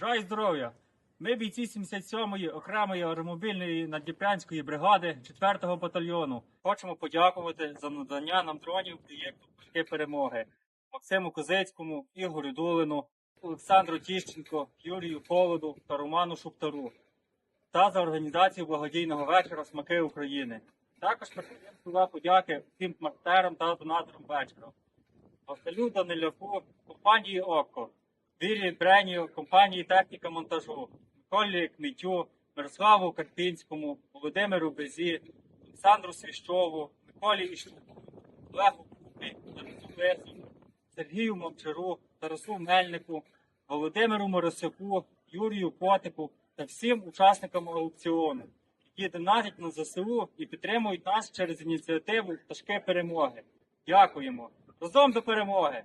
Бажаю здоров'я! Ми бійці 77-ї окремої аеромобільної наддніпрянської бригади 4-го батальйону. Хочемо подякувати за надання нам дронів проєкту «Пташки перемоги Максиму Козицькому, Ігорю Дулину, Олександру Тіщенко, Юрію Холоду та Роману Шуптару та за організацію благодійного вечора Смаки України. Також передаємо слова подяки всім мартерам та донаторам вечора. Василю Даниляку, компанії ОККО, Вірі Бренію, компанії Техніка монтажу, Миколі Кмітю, Мирославу Карпінському, Володимиру Безі, Олександру Свіщову, Миколі Іщуку, Олегу Купі, Тарасу Лесу, Сергію Мовчару, Тарасу Мельнику, Володимиру Моросяку, Юрію Котику та всім учасникам аукціону, які донатять на ЗСУ і підтримують нас через ініціативу Пташки перемоги. Дякуємо! Разом до перемоги!